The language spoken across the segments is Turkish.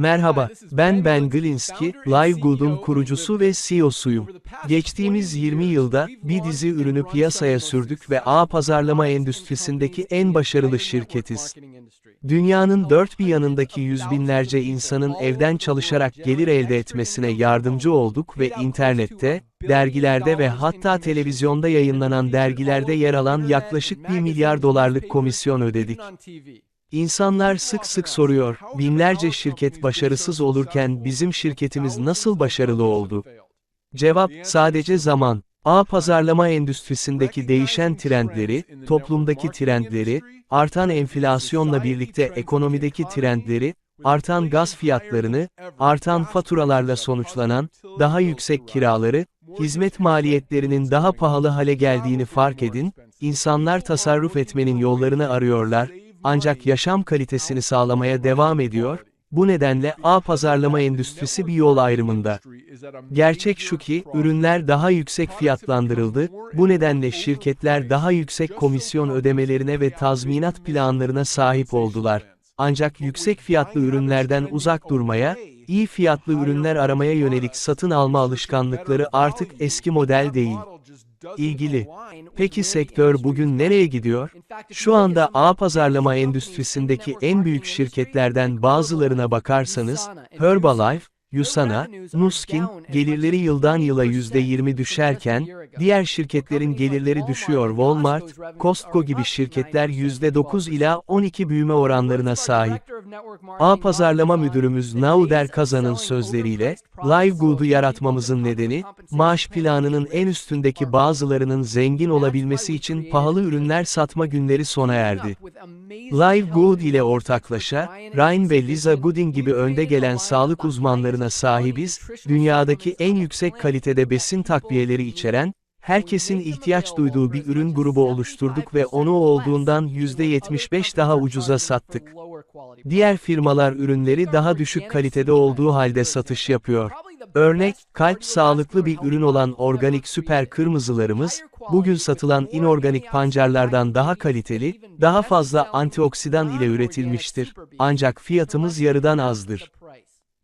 Merhaba, ben Ben Glinsky, LiveGood'un kurucusu ve CEO'suyum. Geçtiğimiz 20 yılda, bir dizi ürünü piyasaya sürdük ve ağ pazarlama endüstrisindeki en başarılı şirketiz. Dünyanın dört bir yanındaki yüz binlerce insanın evden çalışarak gelir elde etmesine yardımcı olduk ve internette, dergilerde ve hatta televizyonda yayınlanan dergilerde yer alan yaklaşık 1 milyar dolarlık komisyon ödedik. İnsanlar sık sık soruyor, binlerce şirket başarısız olurken bizim şirketimiz nasıl başarılı oldu? Cevap, sadece zaman. Ağ pazarlama endüstrisindeki değişen trendleri, toplumdaki trendleri, artan enflasyonla birlikte ekonomideki trendleri, artan gaz fiyatlarını, artan faturalarla sonuçlanan, daha yüksek kiraları, hizmet maliyetlerinin daha pahalı hale geldiğini fark edin, insanlar tasarruf etmenin yollarını arıyorlar, ancak yaşam kalitesini sağlamaya devam ediyor, bu nedenle ağ pazarlama endüstrisi bir yol ayrımında. Gerçek şu ki, ürünler daha yüksek fiyatlandırıldı, bu nedenle şirketler daha yüksek komisyon ödemelerine ve tazminat planlarına sahip oldular. Ancak yüksek fiyatlı ürünlerden uzak durmaya, iyi fiyatlı ürünler aramaya yönelik satın alma alışkanlıkları artık eski model değil. İlgili. Peki sektör bugün nereye gidiyor? Şu anda ağ pazarlama endüstrisindeki en büyük şirketlerden bazılarına bakarsanız, Herbalife, Usana, Nuskin, gelirleri yıldan yıla %20 düşerken, diğer şirketlerin gelirleri düşüyor Walmart, Costco gibi şirketler %9 ila 12 büyüme oranlarına sahip. Ağ pazarlama müdürümüz Nauder Kazan'ın sözleriyle, LiveGood'u yaratmamızın nedeni, maaş planının en üstündeki bazılarının zengin olabilmesi için pahalı ürünler satma günleri sona erdi. LiveGood ile ortaklaşa, Ryan ve Lisa Gooding gibi önde gelen sağlık uzmanlarına sahibiz, dünyadaki en yüksek kalitede besin takviyeleri içeren, herkesin ihtiyaç duyduğu bir ürün grubu oluşturduk ve onu olduğundan %75 daha ucuza sattık. Diğer firmalar ürünleri daha düşük kalitede olduğu halde satış yapıyor. Örnek, kalp sağlıklı bir ürün olan organik süper kırmızılarımız, bugün satılan inorganik pancarlardan daha kaliteli, daha fazla antioksidan ile üretilmiştir. Ancak fiyatımız yarıdan azdır.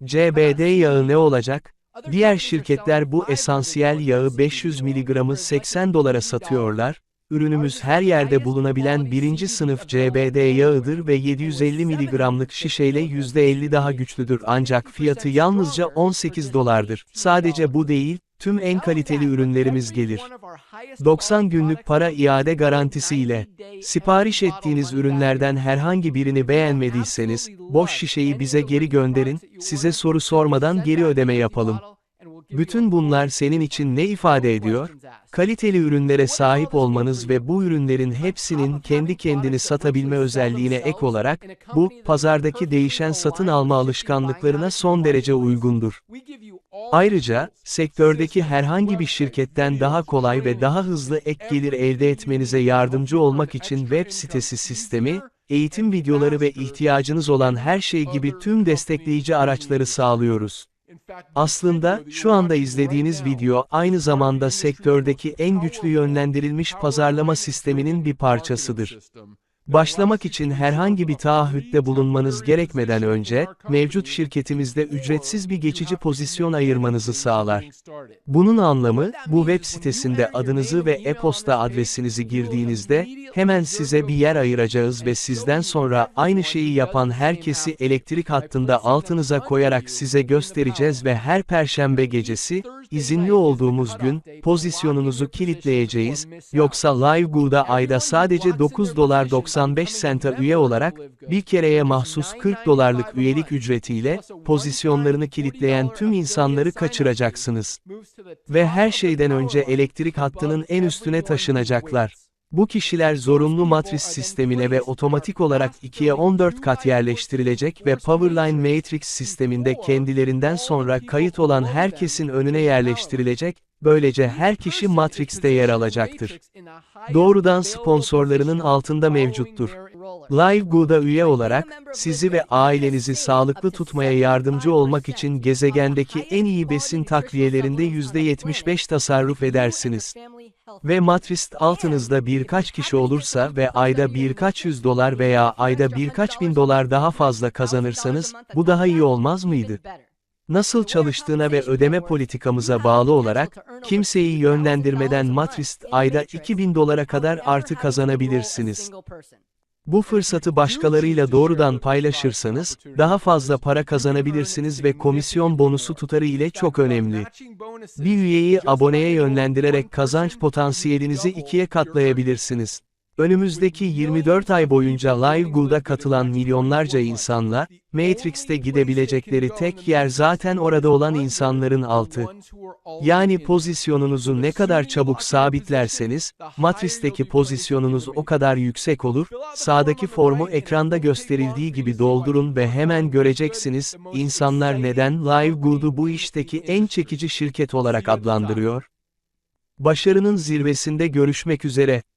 CBD yağı ne olacak? Diğer şirketler bu esansiyel yağı 500 mg'ı 80 dolara satıyorlar, ürünümüz her yerde bulunabilen birinci sınıf CBD yağıdır ve 750 mg'lık şişeyle %50 daha güçlüdür. Ancak fiyatı yalnızca 18 dolardır. Sadece bu değil, tüm en kaliteli ürünlerimiz gelir. 90 günlük para iade garantisi ile. Sipariş ettiğiniz ürünlerden herhangi birini beğenmediyseniz, boş şişeyi bize geri gönderin, size soru sormadan geri ödeme yapalım. Bütün bunlar senin için ne ifade ediyor? Kaliteli ürünlere sahip olmanız ve bu ürünlerin hepsinin kendi kendini satabilme özelliğine ek olarak, bu, pazardaki değişen satın alma alışkanlıklarına son derece uygundur. Ayrıca, sektördeki herhangi bir şirketten daha kolay ve daha hızlı ek gelir elde etmenize yardımcı olmak için web sitesi sistemi, eğitim videoları ve ihtiyacınız olan her şey gibi tüm destekleyici araçları sağlıyoruz. Aslında, şu anda izlediğiniz video aynı zamanda sektördeki en güçlü yönlendirilmiş pazarlama sisteminin bir parçasıdır. Başlamak için herhangi bir taahhütte bulunmanız gerekmeden önce, mevcut şirketimizde ücretsiz bir geçici pozisyon ayırmanızı sağlar. Bunun anlamı, bu web sitesinde adınızı ve e-posta adresinizi girdiğinizde, hemen size bir yer ayıracağız ve sizden sonra aynı şeyi yapan herkesi elektrik hattında altınıza koyarak size göstereceğiz ve her perşembe gecesi, izinli olduğumuz gün, pozisyonunuzu kilitleyeceğiz, yoksa LiveGood'a ayda sadece 9 dolar 95 sente üye olarak, bir kereye mahsus 40 dolarlık üyelik ücretiyle, pozisyonlarını kilitleyen tüm insanları kaçıracaksınız. Ve her şeyden önce elektrik hattının en üstüne taşınacaklar. Bu kişiler zorunlu matris sistemine ve otomatik olarak 2'ye 14 kat yerleştirilecek ve Powerline Matrix sisteminde kendilerinden sonra kayıt olan herkesin önüne yerleştirilecek, Böylece her kişi Matrix'te yer alacaktır. Doğrudan sponsorlarının altında mevcuttur. LiveGood'a üye olarak, sizi ve ailenizi sağlıklı tutmaya yardımcı olmak için gezegendeki en iyi besin takviyelerinde %75 tasarruf edersiniz. Ve Matrix altınızda birkaç kişi olursa ve ayda birkaç yüz dolar veya ayda birkaç bin dolar daha fazla kazanırsanız, bu daha iyi olmaz mıydı? Nasıl çalıştığına ve ödeme politikamıza bağlı olarak, kimseyi yönlendirmeden Matrix ayda 2000 dolara kadar artı kazanabilirsiniz. Bu fırsatı başkalarıyla doğrudan paylaşırsanız, daha fazla para kazanabilirsiniz ve komisyon bonusu tutarı ile çok önemli. Bir üyeyi aboneye yönlendirerek kazanç potansiyelinizi ikiye katlayabilirsiniz. Önümüzdeki 24 ay boyunca LiveGood'a katılan milyonlarca insanla, Matrix'te gidebilecekleri tek yer zaten orada olan insanların altı. Yani pozisyonunuzu ne kadar çabuk sabitlerseniz, Matrix'teki pozisyonunuz o kadar yüksek olur, sağdaki formu ekranda gösterildiği gibi doldurun ve hemen göreceksiniz, insanlar neden LiveGood'u bu işteki en çekici şirket olarak adlandırıyor? Başarının zirvesinde görüşmek üzere.